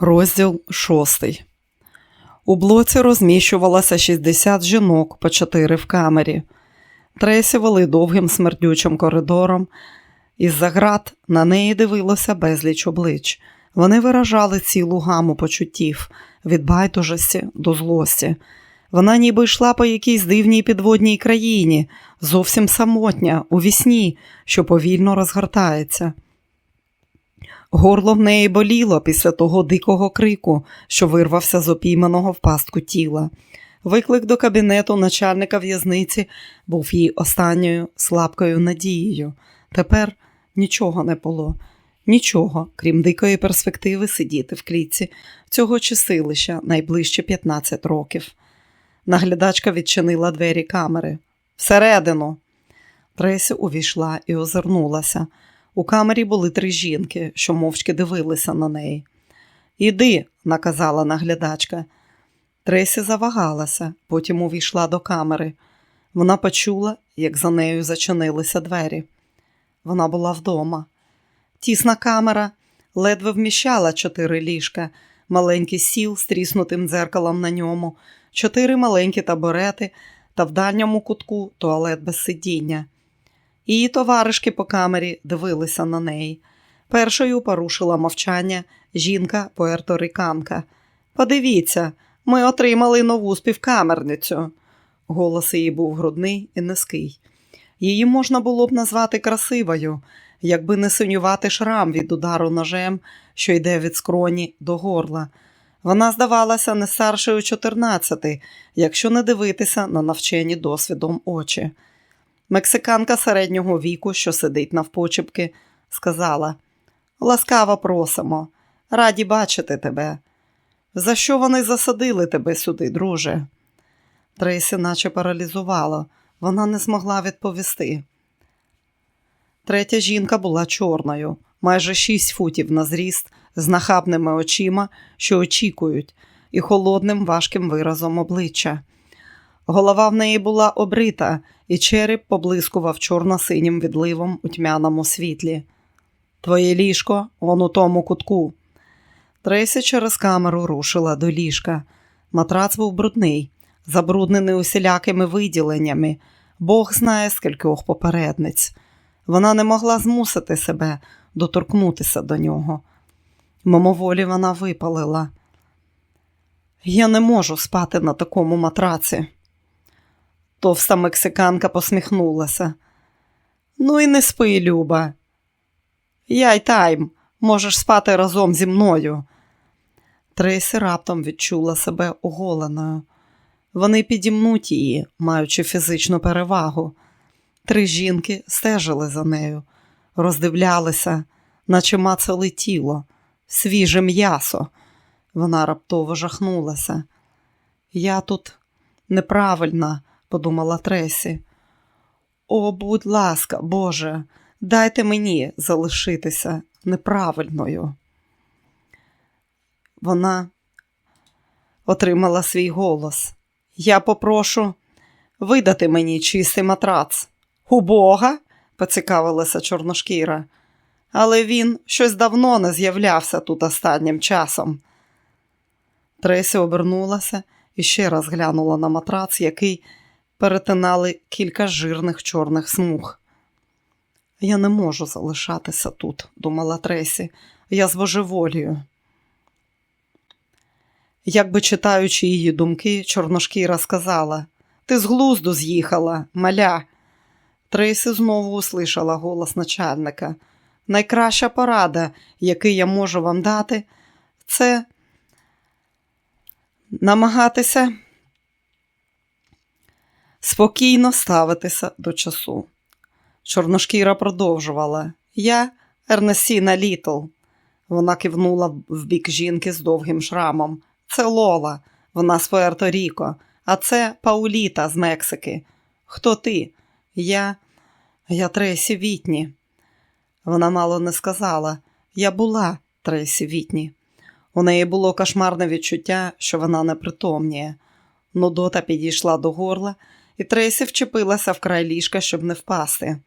Розділ шостий. У блоці розміщувалося 60 жінок по 4 в камері. Тресі вели довгим смердючим коридором. Із-за град на неї дивилося безліч облич. Вони виражали цілу гаму почуттів від байдужості до злості. Вона ніби йшла по якійсь дивній підводній країні, зовсім самотня, у вісні, що повільно розгортається. Горло в неї боліло після того дикого крику, що вирвався з опійманого в пастку тіла. Виклик до кабінету начальника в'язниці був її останньою слабкою надією. Тепер нічого не було, нічого, крім дикої перспективи сидіти в клітці цього чисилища найближче 15 років. Наглядачка відчинила двері камери. Всередину. Тресі увійшла і озирнулася. У камері були три жінки, що мовчки дивилися на неї. Іди, наказала наглядачка. Тресі завагалася, потім увійшла до камери. Вона почула, як за нею зачинилися двері. Вона була вдома. Тісна камера ледве вміщала чотири ліжка, маленький сіл з тріснутим дзеркалом на ньому, чотири маленькі табурети та в дальньому кутку туалет без сидіння. Її товаришки по камері дивилися на неї. Першою порушила мовчання жінка поерториканка. Подивіться, ми отримали нову співкамерницю. Голос її був грудний і низький. Її можна було б назвати красивою, якби не синювати шрам від удару ножем, що йде від скроні до горла. Вона здавалася не старшою 14, якщо не дивитися на навчені досвідом очі. Мексиканка середнього віку, що сидить навпочепки, сказала Ласкаво просимо, раді бачити тебе. За що вони засадили тебе сюди, друже? Трейсі наче паралізувало, вона не змогла відповісти. Третя жінка була чорною, майже шість футів на зріст, з нахабними очима, що очікують, і холодним важким виразом обличчя. Голова в неї була обрита, і череп поблискував чорно-синім відливом у тьмяному світлі. Твоє ліжко вон у тому кутку. Тресі через камеру рушила до ліжка. Матрац був брудний, забруднений усілякими виділеннями. Бог знає скількох попередниць. Вона не могла змусити себе доторкнутися до нього. Мимоволі вона випалила. Я не можу спати на такому матраці. Товста мексиканка посміхнулася. Ну і не спи, Люба. Я й тайм, можеш спати разом зі мною. Трейсі раптом відчула себе оголеною. Вони підімнуть її, маючи фізичну перевагу. Три жінки стежили за нею, роздивлялися, наче мацали тіло, свіже м'ясо. Вона раптово жахнулася. Я тут неправильна, подумала Тресі. О, будь ласка, Боже, дайте мені залишитися неправильною. Вона отримала свій голос. Я попрошу видати мені чистий матрац. У Бога? поцікавилася чорношкіра. Але він щось давно не з'являвся тут останнім часом. Тресі обернулася і ще раз глянула на матрац, який перетинали кілька жирних чорних смуг. Я не можу залишатися тут, думала Тресі, я збожеволію. Якби читаючи її думки, чорношкіра сказала Ти з глузду з'їхала, маля. Трейсі знову услышала голос начальника. Найкраща порада, яку я можу вам дати, це намагатися спокійно ставитися до часу. Чорношкіра продовжувала. Я Ернесіна Літл. Вона кивнула в бік жінки з довгим шрамом. Це Лола, вона з Пуерто-Ріко, а це Пауліта з Мексики. Хто ти? Я. Я Тресі Вітні. Вона мало не сказала. Я була Тресі Вітні. У неї було кошмарне відчуття, що вона не притомніє. Нудота підійшла до горла, і Тресі вчепилася в край ліжка, щоб не впасти.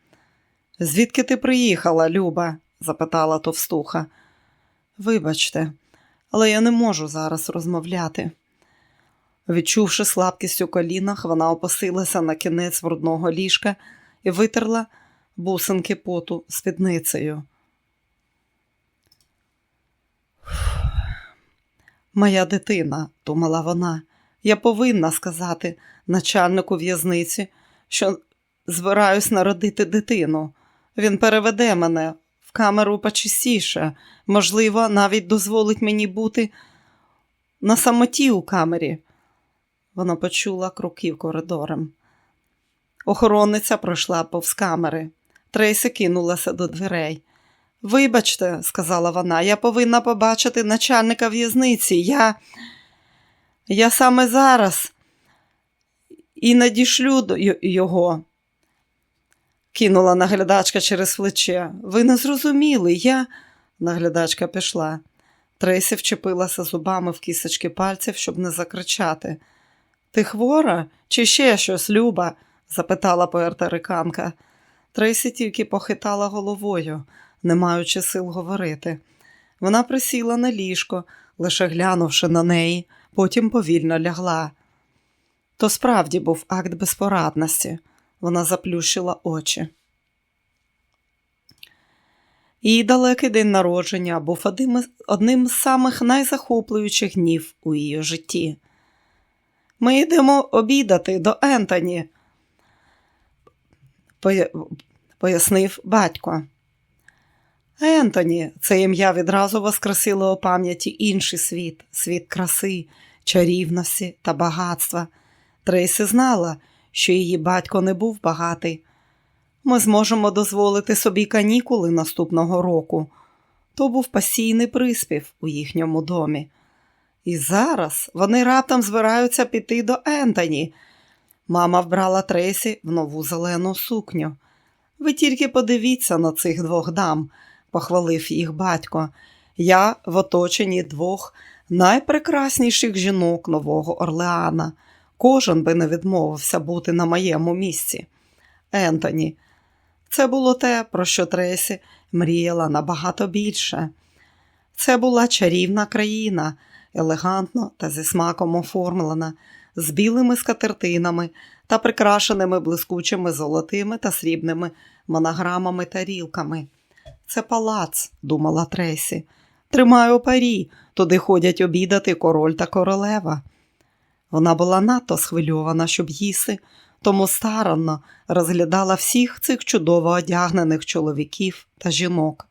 Звідки ти приїхала, Люба? запитала товстуха. Вибачте, але я не можу зараз розмовляти. Відчувши слабкість у колінах, вона опустилася на кінець брудного ліжка і витерла бусинки поту спідницею. Моя дитина, думала вона, я повинна сказати начальнику в'язниці, що збираюсь народити дитину. Він переведе мене в камеру почистіше, можливо, навіть дозволить мені бути на самоті у камері. Вона почула кроків коридором. Охоронниця пройшла повз камери. Трейсі кинулася до дверей. Вибачте, сказала вона, я повинна побачити начальника в'язниці. Я я саме зараз і надішлю його. Кинула наглядачка через плече. Ви не зрозуміли, я. Наглядачка пішла. Трейсі вчепилася зубами в кісочки пальців, щоб не закричати. Ти хвора чи ще щось, Люба? запитала поерториканка. Трейсі тільки похитала головою, не маючи сил говорити. Вона присіла на ліжко, лише глянувши на неї, потім повільно лягла. То справді був акт безпорадності. Вона заплющила очі. Її далекий день народження був одним з самих найзахоплюючих днів у її житті. Ми йдемо обідати до Ентоні, пояснив батько. Ентоні, це ім'я відразу воскресило у пам'яті інший світ, світ краси, чарівності та багатства. Трейсі знала, що її батько не був багатий. Ми зможемо дозволити собі канікули наступного року. То був постійний приспів у їхньому домі. І зараз вони раптом збираються піти до Ентоні. Мама вбрала Трейсі в нову зелену сукню. Ви тільки подивіться на цих двох дам, похвалив їх батько. Я в оточенні двох найпрекрасніших жінок Нового Орлеана. Кожен би не відмовився бути на моєму місці. Ентоні, це було те, про що Тресі мріяла набагато більше. Це була чарівна країна, елегантно та зі смаком оформлена, з білими скатертинами та прикрашеними блискучими золотими та срібними монограмами та рілками. Це палац, думала Тресі. Тримаю парі, туди ходять обідати король та королева. Вона була надто схвильована, щоб їсти, тому старанно розглядала всіх цих чудово одягнених чоловіків та жінок.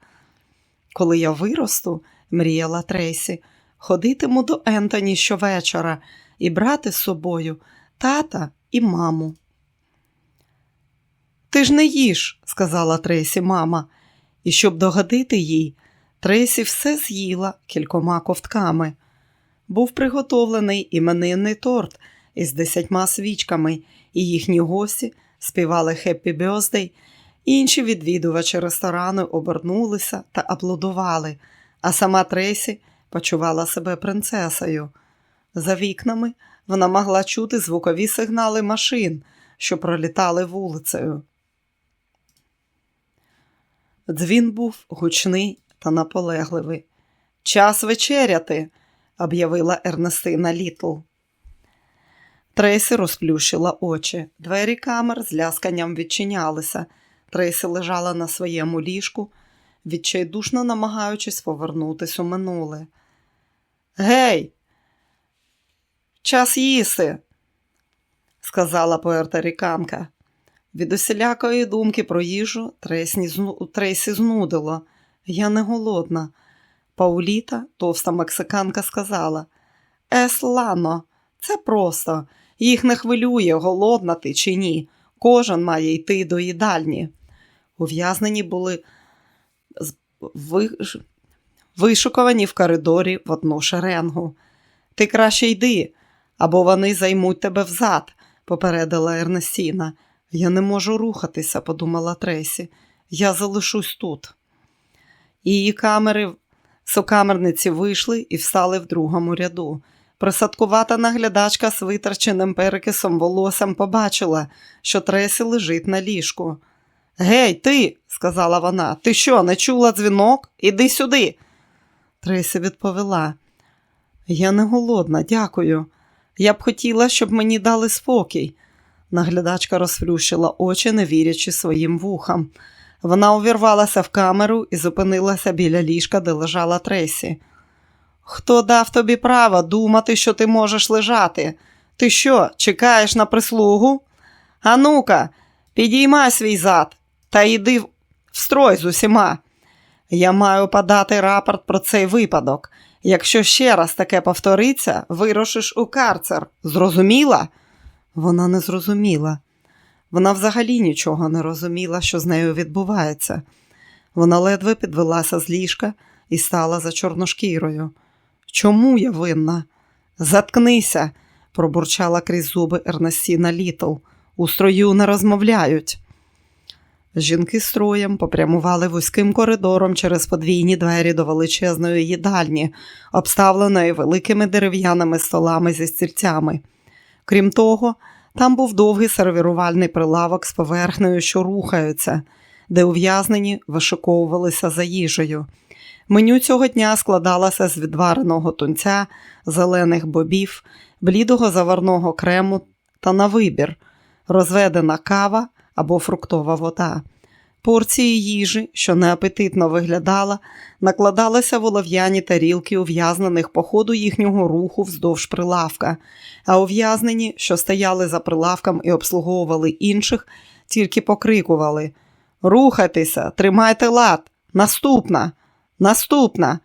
Коли я виросту, мріяла Трейсі, ходитиму до Ентоні щовечора і брати з собою тата і маму. Ти ж не їж, сказала Трейсі мама, і щоб догодити їй, Трейсі все з'їла кількома ковтками. Був приготовлений іменинний торт із десятьма свічками, і їхні гості співали «Хеппі Бьоздей», інші відвідувачі ресторану обернулися та аплодували, а сама Трейсі почувала себе принцесою. За вікнами вона могла чути звукові сигнали машин, що пролітали вулицею. Дзвін був гучний та наполегливий. Час вечеряти, об'явила Ернестина Літл. Трейсі розплющила очі. Двері камер з лясканням відчинялися. Трейсі лежала на своєму ліжку, відчайдушно намагаючись повернутись у минуле. Гей, час їсти, сказала поерторіканка. Від усілякої думки про їжу. Трейсі знудило. Я не голодна. Пауліта, товста мексиканка, сказала Ес лано, це просто. Їх не хвилює, голодна ти чи ні. Кожен має йти до їдальні. Ув'язнені були вишукувані в коридорі в одну шеренгу. Ти краще йди, або вони займуть тебе взад, попередила Ернестіна. Я не можу рухатися, подумала Тресі. Я залишусь тут. Її камери сокамерниці вийшли і встали в другому ряду. Присадкувата наглядачка з витраченим перекисом волоссям побачила, що Тресі лежить на ліжку. Гей, ти, сказала вона, ти що, не чула дзвінок? Іди сюди. Тресі відповіла. Я не голодна, дякую. Я б хотіла, щоб мені дали спокій. Наглядачка розплющила очі, не вірячи своїм вухам. Вона увірвалася в камеру і зупинилася біля ліжка, де лежала Тресі. Хто дав тобі право думати, що ти можеш лежати? Ти що, чекаєш на прислугу? А ну-ка, підіймай свій зад та йди в строй з усіма. Я маю подати рапорт про цей випадок. Якщо ще раз таке повториться, вирушиш у карцер. Зрозуміла? Вона не зрозуміла. Вона взагалі нічого не розуміла, що з нею відбувається. Вона ледве підвелася з ліжка і стала за чорношкірою. Чому я винна? Заткнися, пробурчала крізь зуби Ернестіна Літл. У строю не розмовляють. Жінки строєм попрямували вузьким коридором через подвійні двері до величезної їдальні, обставленої великими дерев'яними столами зі стільцями. Крім того, там був довгий сервірувальний прилавок з поверхнею, що рухаються, де ув'язнені вишиковувалися за їжею. Меню цього дня складалося з відвареного тунця, зелених бобів, блідого заварного крему та на вибір, розведена кава або фруктова вода. Порції їжі, що неапетитно виглядала, накладалися в олов'яні тарілки ув'язнених по ходу їхнього руху вздовж прилавка, а ув'язнені, що стояли за прилавком і обслуговували інших, тільки покрикували Рухайтеся, тримайте лад, наступна, наступна.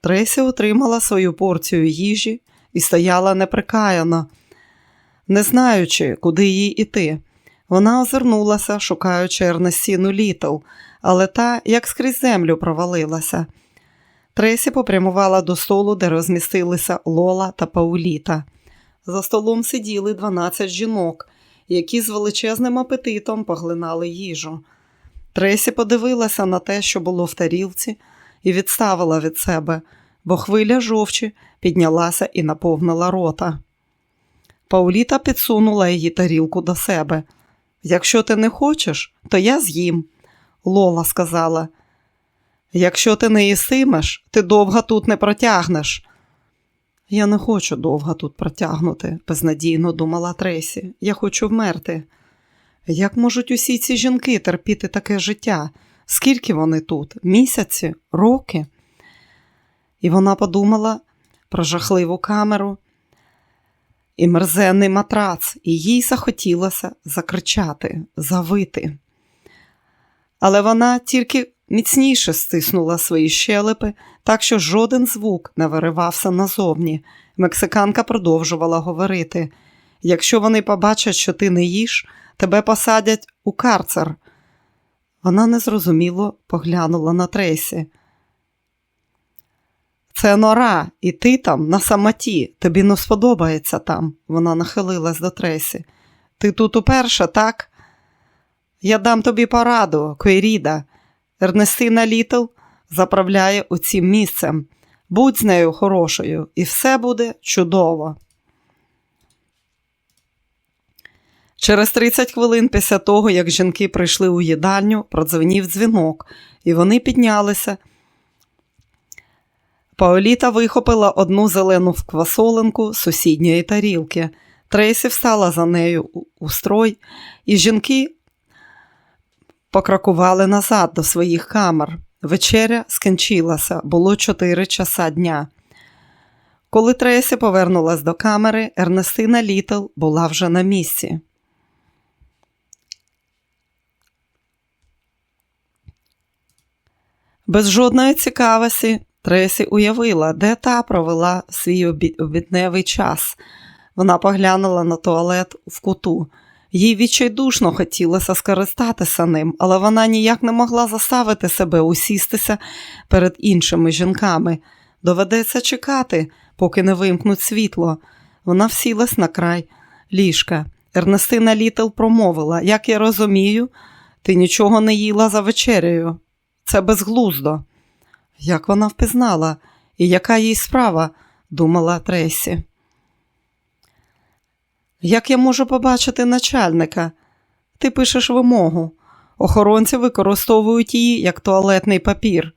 Тресі отримала свою порцію їжі і стояла неприкаяно, не знаючи, куди їй іти. Вона озирнулася, шукаючи Ернестіну Літл, але та, як скрізь землю, провалилася. Тресі попрямувала до столу, де розмістилися Лола та Пауліта. За столом сиділи 12 жінок, які з величезним апетитом поглинали їжу. Тресі подивилася на те, що було в тарілці, і відставила від себе, бо хвиля жовчі піднялася і наповнила рота. Пауліта підсунула її тарілку до себе. Якщо ти не хочеш, то я з'їм, Лола сказала. Якщо ти не їстимеш, ти довго тут не протягнеш. Я не хочу довго тут протягнути, безнадійно думала Тресі. Я хочу вмерти. Як можуть усі ці жінки терпіти таке життя? Скільки вони тут? Місяці, роки? І вона подумала про жахливу камеру і мерзенний матрац, і їй захотілося закричати, завити. Але вона тільки міцніше стиснула свої щелепи, так що жоден звук не виривався назовні. Мексиканка продовжувала говорити: якщо вони побачать, що ти не їш, тебе посадять у карцер. Вона незрозуміло поглянула на Тресі. Це нора, і ти там на самоті. Тобі не сподобається там. Вона нахилилась до Тресі. Ти тут уперше, так? Я дам тобі пораду, Квейріда. Ернестина Літл заправляє у цим місцем. Будь з нею хорошою, і все буде чудово. Через 30 хвилин після того, як жінки прийшли у їдальню, продзвенів дзвінок, і вони піднялися. Паоліта вихопила одну зелену квасоленку сусідньої тарілки. Трейсі встала за нею у строй, і жінки покракували назад до своїх камер. Вечеря скінчилася, було 4 часа дня. Коли Трейсі повернулась до камери, Ернестина Літл була вже на місці. Без жодної цікавості Тресі уявила, де та провела свій обідневий час. Вона поглянула на туалет в куту. Їй відчайдушно хотілося скористатися ним, але вона ніяк не могла заставити себе усістися перед іншими жінками. Доведеться чекати, поки не вимкнуть світло. Вона всілась на край ліжка. Ернестина Літл промовила: Як я розумію, ти нічого не їла за вечерею. Це безглуздо. Як вона впізнала, і яка їй справа, думала Тресі. Як я можу побачити начальника? Ти пишеш вимогу. Охоронці використовують її як туалетний папір.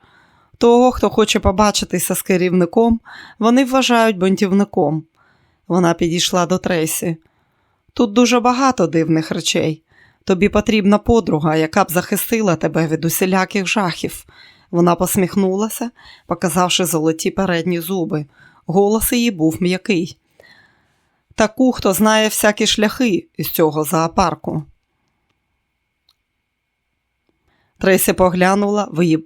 Того, хто хоче побачитися з керівником, вони вважають бунтівником. Вона підійшла до Трейсі. Тут дуже багато дивних речей. Тобі потрібна подруга, яка б захистила тебе від усіляких жахів. Вона посміхнулася, показавши золоті передні зуби. Голос її був м'який. Таку, хто знає всякі шляхи із цього зоопарку. Трейсі поглянула в її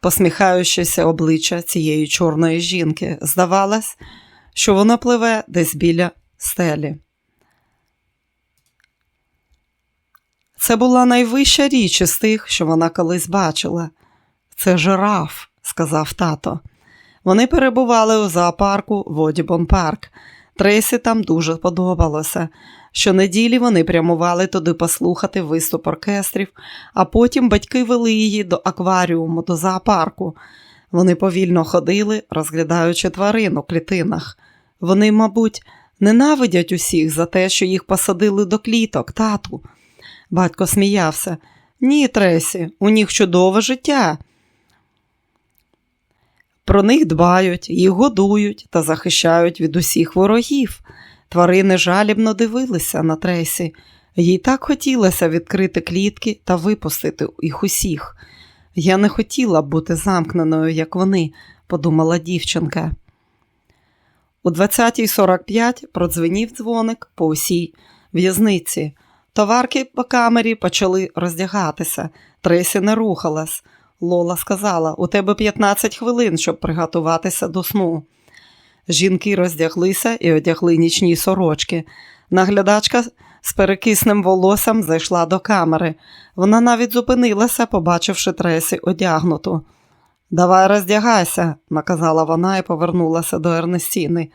посміхаючеся обличчя цієї чорної жінки. Здавалось, що вона пливе десь біля стелі. Це була найвища річ із тих, що вона колись бачила. Це жираф, сказав тато. Вони перебували у зоопарку Водібон Парк. Трейсі там дуже подобалося. Щонеділі вони прямували туди послухати виступ оркестрів, а потім батьки вели її до акваріуму, до зоопарку. Вони повільно ходили, розглядаючи тварин у клітинах. Вони, мабуть, ненавидять усіх за те, що їх посадили до кліток, тату. Батько сміявся. Ні, Тресі, у них чудове життя. Про них дбають, їх годують та захищають від усіх ворогів. Тварини жалібно дивилися на Тресі. Їй так хотілося відкрити клітки та випустити їх усіх. Я не хотіла б бути замкненою, як вони, подумала дівчинка. У 20.45 продзвенів дзвоник по усій в'язниці. Товарки по камері почали роздягатися. Тресі не рухалась. Лола сказала: у тебе 15 хвилин, щоб приготуватися до сну. Жінки роздяглися і одягли нічні сорочки. Наглядачка з перекисним волоссям зайшла до камери. Вона навіть зупинилася, побачивши Тресі одягнуту. Давай роздягайся, наказала вона і повернулася до Ернестіни.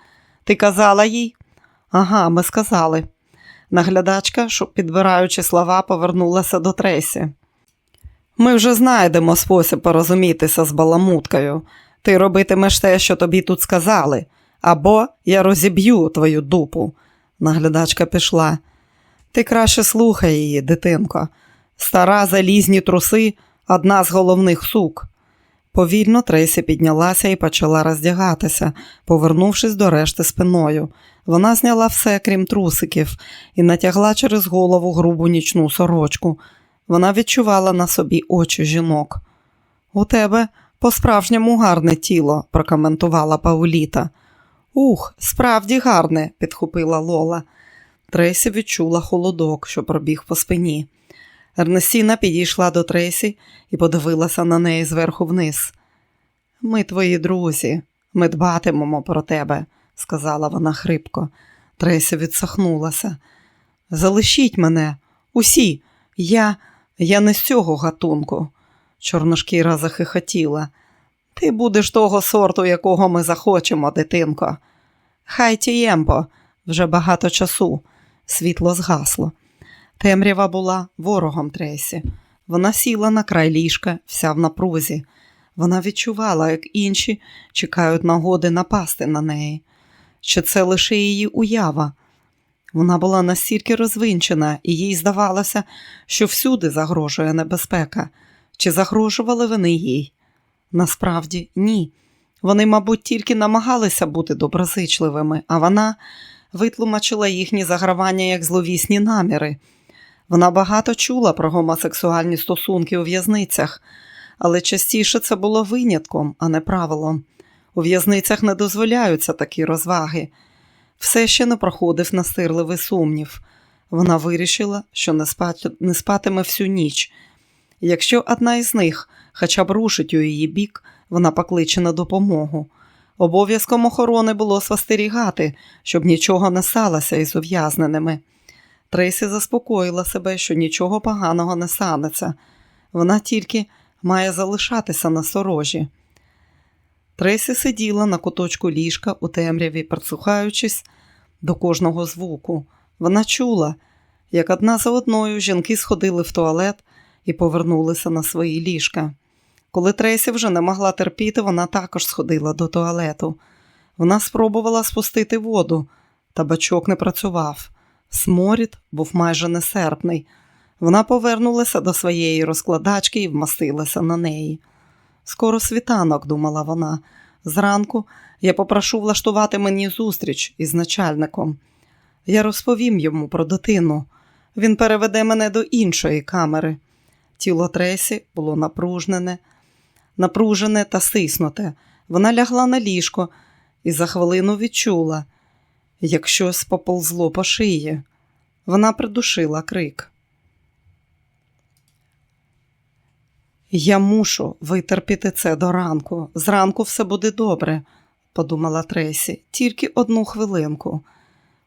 Ти казала їй? Ага, ми сказали. Наглядачка, підбираючи слова, повернулася до Тресі. Ми вже знайдемо спосіб порозумітися з баламуткою. Ти робитимеш те, що тобі тут сказали, або я розіб'ю твою дупу. Наглядачка пішла. Ти краще слухай її, дитинко. Стара залізні труси одна з головних сук. Повільно Тресі піднялася і почала роздягатися, повернувшись до решти спиною. Вона зняла все, крім трусиків, і натягла через голову грубу нічну сорочку. Вона відчувала на собі очі жінок. У тебе по-справжньому гарне тіло, прокоментувала Пауліта. Ух, справді гарне, підхопила Лола. Трейсі відчула холодок, що пробіг по спині. Ернестіна підійшла до Трейсі і подивилася на неї зверху вниз. Ми твої друзі, ми дбатимемо про тебе, сказала вона хрипко. Трейсі відсахнулася. Залишіть мене, усі, я, я не з цього гатунку. Чорношкіра захихотіла. Ти будеш того сорту, якого ми захочемо, дитинко. Хай тіємпо, вже багато часу. Світло згасло. Темрява була ворогом Тресі. Вона сіла на край ліжка, вся в напрузі. Вона відчувала, як інші чекають нагоди напасти на неї. Чи це лише її уява? Вона була настільки розвинчена, і їй здавалося, що всюди загрожує небезпека. Чи загрожували вони їй? Насправді ні. Вони, мабуть, тільки намагалися бути доброзичливими, а вона витлумачила їхні загравання як зловісні наміри. Вона багато чула про гомосексуальні стосунки у в'язницях, але частіше це було винятком, а не правилом. У в'язницях не дозволяються такі розваги. Все ще не проходив настирливий сумнів. Вона вирішила, що не, спать... не спатиме всю ніч. Якщо одна із них хоча б рушить у її бік, вона покличе на допомогу. Обов'язком охорони було спостерігати, щоб нічого не сталося із ув'язненими. Трейсі заспокоїла себе, що нічого поганого не станеться. Вона тільки має залишатися на сторожі. Трейсі сиділа на куточку ліжка у темряві, прислухаючись до кожного звуку. Вона чула, як одна за одною жінки сходили в туалет і повернулися на свої ліжка. Коли Трейсі вже не могла терпіти, вона також сходила до туалету. Вона спробувала спустити воду, та бачок не працював. Сморід був майже несерпний. Вона повернулася до своєї розкладачки і вмастилася на неї. Скоро світанок, думала вона. Зранку я попрошу влаштувати мені зустріч із начальником. Я розповім йому про дитину. Він переведе мене до іншої камери. Тіло Тресі було напружнене, напружене та стиснуте. Вона лягла на ліжко і за хвилину відчула, як щось поползло по шиї. Вона придушила крик. Я мушу витерпіти це до ранку. Зранку все буде добре, подумала Тресі, тільки одну хвилинку.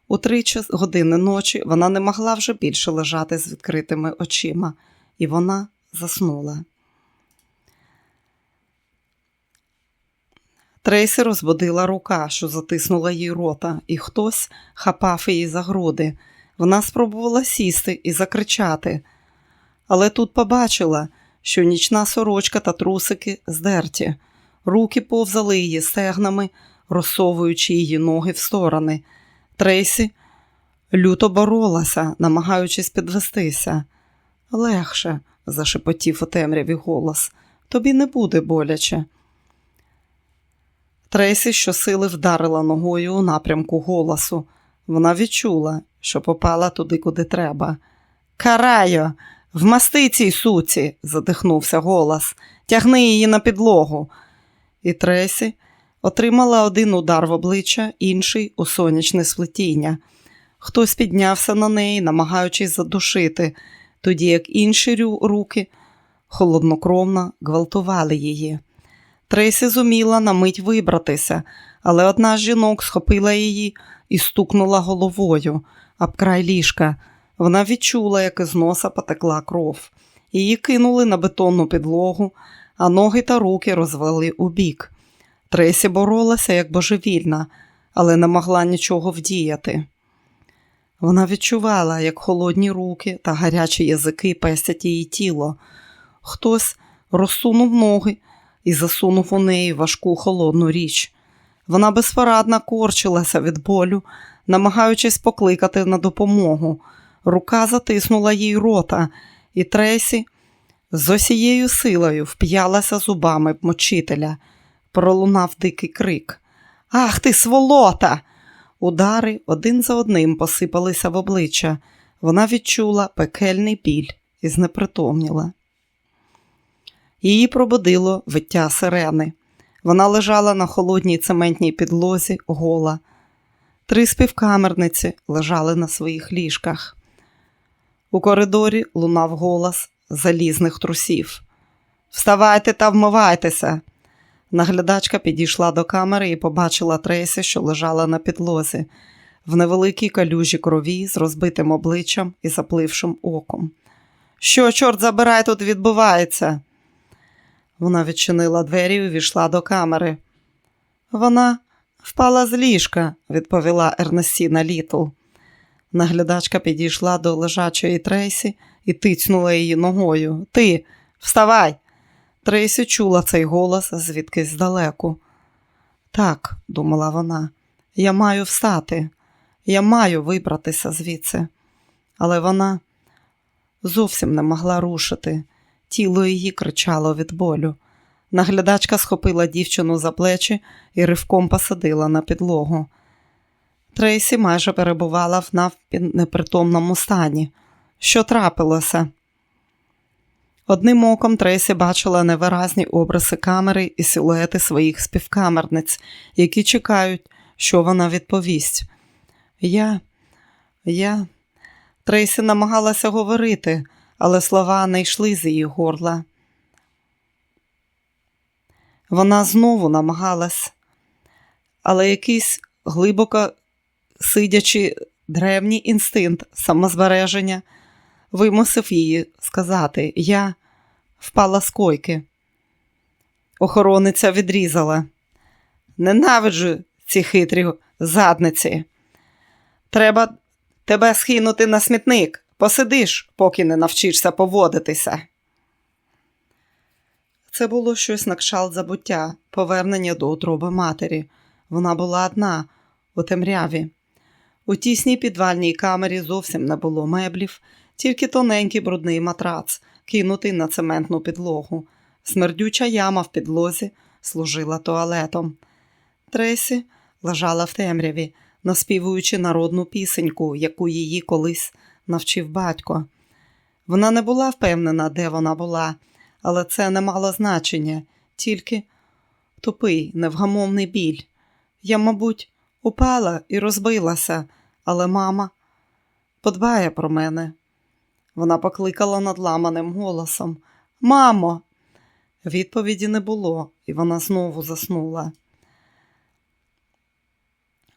У три години ночі вона не могла вже більше лежати з відкритими очима, і вона заснула. Трейсі розбудила рука, що затиснула їй рота, і хтось хапав її за груди. Вона спробувала сісти і закричати, але тут побачила, що нічна сорочка та трусики здерті. Руки повзали її стегнами, розсовуючи її ноги в сторони. Трейсі люто боролася, намагаючись підвестися. Легше, зашепотів у темряві голос, тобі не буде боляче. Трейсі щосили вдарила ногою у напрямку голосу. Вона відчула, що попала туди, куди треба. Карайо, вмасти цій суці, задихнувся голос. Тягни її на підлогу. І Тресі отримала один удар в обличчя, інший у сонячне сплетіння. Хтось піднявся на неї, намагаючись задушити, тоді як інші руки холоднокровно гвалтували її. Тресі зуміла на мить вибратися, але одна з жінок схопила її і стукнула головою об край ліжка. Вона відчула, як із носа потекла кров. Її кинули на бетонну підлогу, а ноги та руки розвели у бік. Тресі боролася як божевільна, але не могла нічого вдіяти. Вона відчувала, як холодні руки та гарячі язики пестять її тіло. Хтось розсунув ноги і засунув у неї важку холодну річ. Вона безпорадно корчилася від болю, намагаючись покликати на допомогу. Рука затиснула їй рота, і Тресі з усією силою вп'ялася зубами мочителя. Пролунав дикий крик. Ах ти, сволота! Удари один за одним посипалися в обличчя. Вона відчула пекельний біль і знепритомніла. Її пробудило виття сирени. Вона лежала на холодній цементній підлозі, гола. Три співкамерниці лежали на своїх ліжках. У коридорі лунав голос залізних трусів. Вставайте та вмивайтеся. Наглядачка підійшла до камери і побачила Трейсі, що лежала на підлозі, в невеликій калюжі крові з розбитим обличчям і заплившим оком. Що, чорт забирай, тут відбувається? Вона відчинила двері і увійшла до камери. Вона впала з ліжка, відповіла Ернестіна Літл. Наглядачка підійшла до лежачої Трейсі і тицнула її ногою. Ти, вставай! Трейсі чула цей голос звідкись здалеку. Так, думала вона, я маю встати, я маю вибратися звідси. Але вона зовсім не могла рушити. Тіло її кричало від болю. Наглядачка схопила дівчину за плечі і ривком посадила на підлогу. Трейсі майже перебувала в навпінепритомному стані. Що трапилося? Одним оком Трейсі бачила невиразні обриси камери і силуети своїх співкамерниць, які чекають, що вона відповість. Я, я. Трейсі намагалася говорити, але слова не йшли з її горла. Вона знову намагалась, але якийсь глибоко сидячи древній інстинкт самозбереження вимусив її сказати Я впала з койки. Охорониця відрізала. Ненавиджу ці хитрі задниці. Треба тебе схинути на смітник. Посидиш, поки не навчишся поводитися. Це було щось на кшалт забуття, повернення до утроби матері. Вона була одна у темряві. У тісній підвальній камері зовсім не було меблів, тільки тоненький брудний матрац, кинутий на цементну підлогу. Смердюча яма в підлозі служила туалетом. Тресі лежала в темряві, наспівуючи народну пісеньку, яку її колись навчив батько. Вона не була впевнена, де вона була, але це не мало значення, тільки тупий, невгамовний біль. Я, мабуть, упала і розбилася, але мама подбає про мене. Вона покликала надламаним голосом Мамо! Відповіді не було, і вона знову заснула.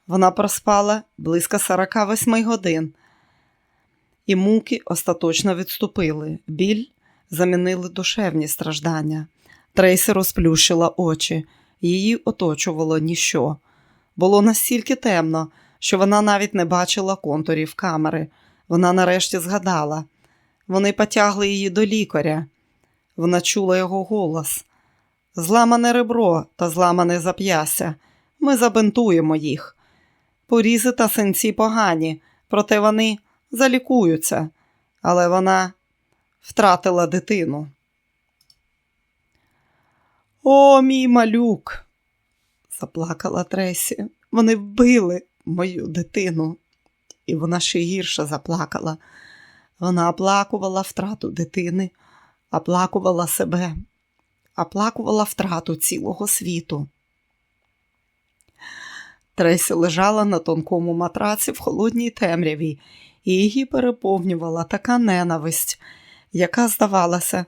Вона проспала близько 48 годин, і муки остаточно відступили. Біль замінили душевні страждання. Трейсі розплющила очі, її оточувало ніщо. Було настільки темно, що вона навіть не бачила контурів камери. Вона нарешті згадала. Вони потягли її до лікаря. Вона чула його голос. Зламане ребро та зламане зап'ястя. Ми забинтуємо їх. Порізи та синці погані, проте вони залікуються, але вона втратила дитину. О, мій малюк, заплакала Тресі. Вони вбили мою дитину, і вона ще гірше заплакала. Вона оплакувала втрату дитини, оплакувала себе, оплакувала втрату цілого світу. Тресі лежала на тонкому матраці в холодній темряві, і її переповнювала така ненависть, яка, здавалося,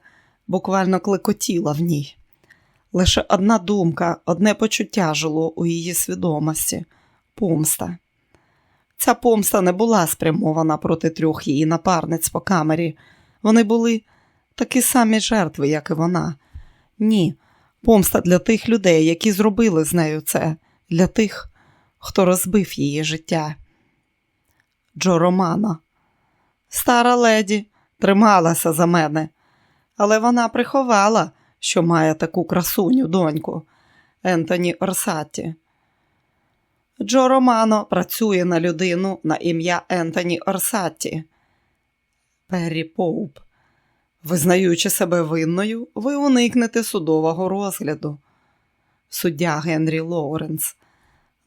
буквально клекотіла в ній. Лише одна думка, одне почуття жило у її свідомості помста. Ця помста не була спрямована проти трьох її напарниць по камері. Вони були такі самі жертви, як і вона. Ні, помста для тих людей, які зробили з нею це, для тих, хто розбив її життя. Джо Романо. Стара леді трималася за мене, але вона приховала, що має таку красуню доньку Ентоні Орсатті. Джо Романо працює на людину на ім'я Ентоні Орсатті. Перрі Поуп. Визнаючи себе винною, ви уникнете судового розгляду. Суддя Генрі Лоуренс.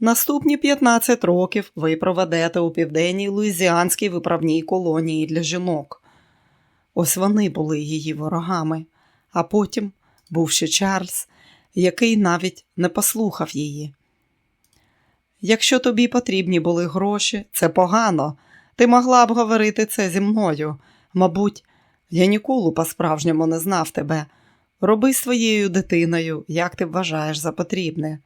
Наступні 15 років ви проведете у південній луїзіанській виправній колонії для жінок. Ось вони були її ворогами, а потім був ще Чарльз, який навіть не послухав її. Якщо тобі потрібні були гроші, це погано. Ти могла б говорити це зі мною. Мабуть, я ніколи по-справжньому не знав тебе. Роби своєю дитиною, як ти вважаєш за потрібне.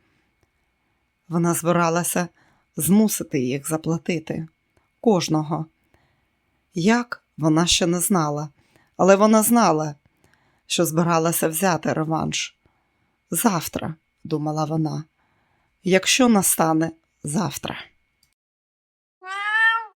Вона збиралася змусити їх заплатити кожного. Як вона ще не знала, але вона знала, що збиралася взяти реванш. Завтра, думала вона, якщо настане завтра.